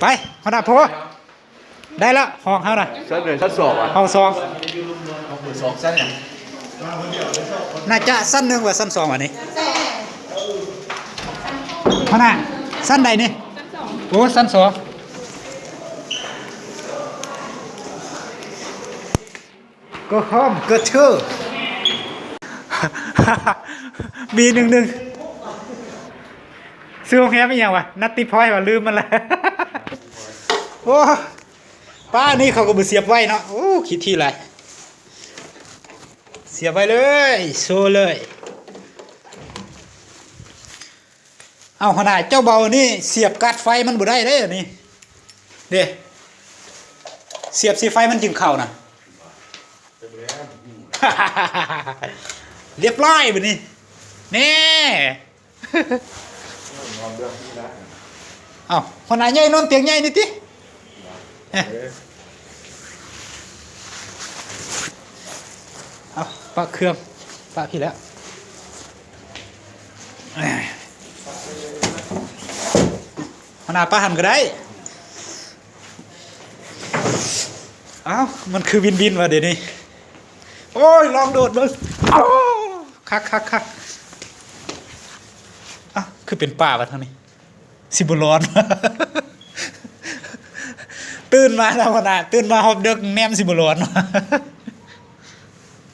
ไปหัวหน้าโพได้แล้วห้องเขาน่ะชั้นหนึ่งชั้นสองอะห้องสองสองชั้นเนี่ยน่าจะสั้นหนึ่งกว่าสั้นสองวันนี้หัวหน้าสั้นใดนี่โอ้สั้นสองก็ห้อมก็เชื่อมีหนึ่งหนึ่ง ซื้อโรงแรมไม่ยังวะนัตติพอยว่าลืมมันล้วโอ้ป้านี่เขาก็มือเสียบไว้เนาะโอ้คิดที่ไรเสียบไว้เลยโชว์เลย เอาขนาดเจ้าเบานี่เสียบกัดไฟมันบ่ได้เด้อนี่เด้เสียบสีไฟมันจึงเข้านะเรียบร้อยบัดนี้แน่เอาขนาดใหญ่นอนเตียงใหญ่นี่ติเอ๊ะเอาปะเครื่องปะพี่แล้วเอ้ยขนาดปะหันก็ได้ เอ้า มันคือวินวินว่ะเดี๋ยวนี้ โอ้ย ลองโดดเบิ้งเอ้าคักคักคัก คือเป็นป่าวะทางนี้ สิบร้อน ตื่นมาแล้วขนาตื่นมาหอบเด็กแนมสิบร้อน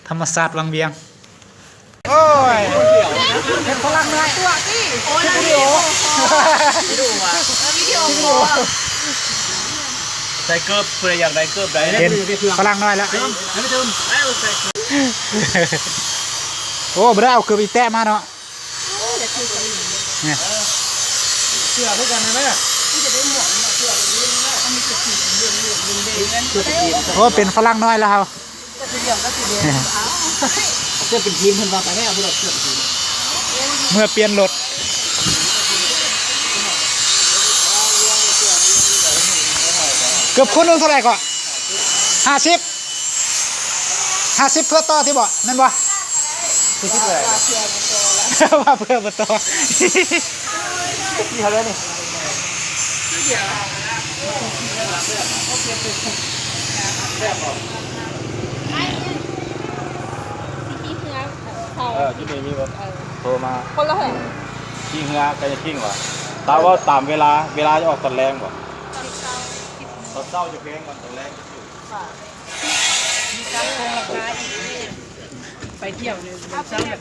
ธรรมศาสตร์วังเวียง โอ้ยเป็นพลังหน่อยตัวที่โอ้ยวิดีโอวิดีโอมาวิดีโอคอลใส่เกิบเพื่ออยากไดเกิบได้เห็นพลังน้อยแล้วไม่ถึงไม่ใส่โอ้บ่ได้เอาเกือบอีแตะมาเนาะ เนี่ยเสื้อเพื่อกันไหมโอ้เป็นฝรั่งน้อยแล้วครับเสื้อเป็นทีมเพิ่นว่าไปให้เอาเพื่อเสื้อเป็นทีมเมื่อเปลี่ยนรถเกือบคนหนึงเท่าไหร่ก่อนห้าสิบห้าสิบเพื่อต่อที่บ่นั่นบ่คือคิดอะไร ว่าเพื่อมาต่อที่เขาเลยนี่ที่เฮือเขาเออที่นี่มีแบบโทรมาคนละเหรอที่เฮือกันจะทิ้งวะตาว่าตามเวลาเวลาจะออกตอนแรงบ่ตอนเช้าจะเพลงก่อนตอนแรงไปเที่ยวเนี่ยเช้าแบบ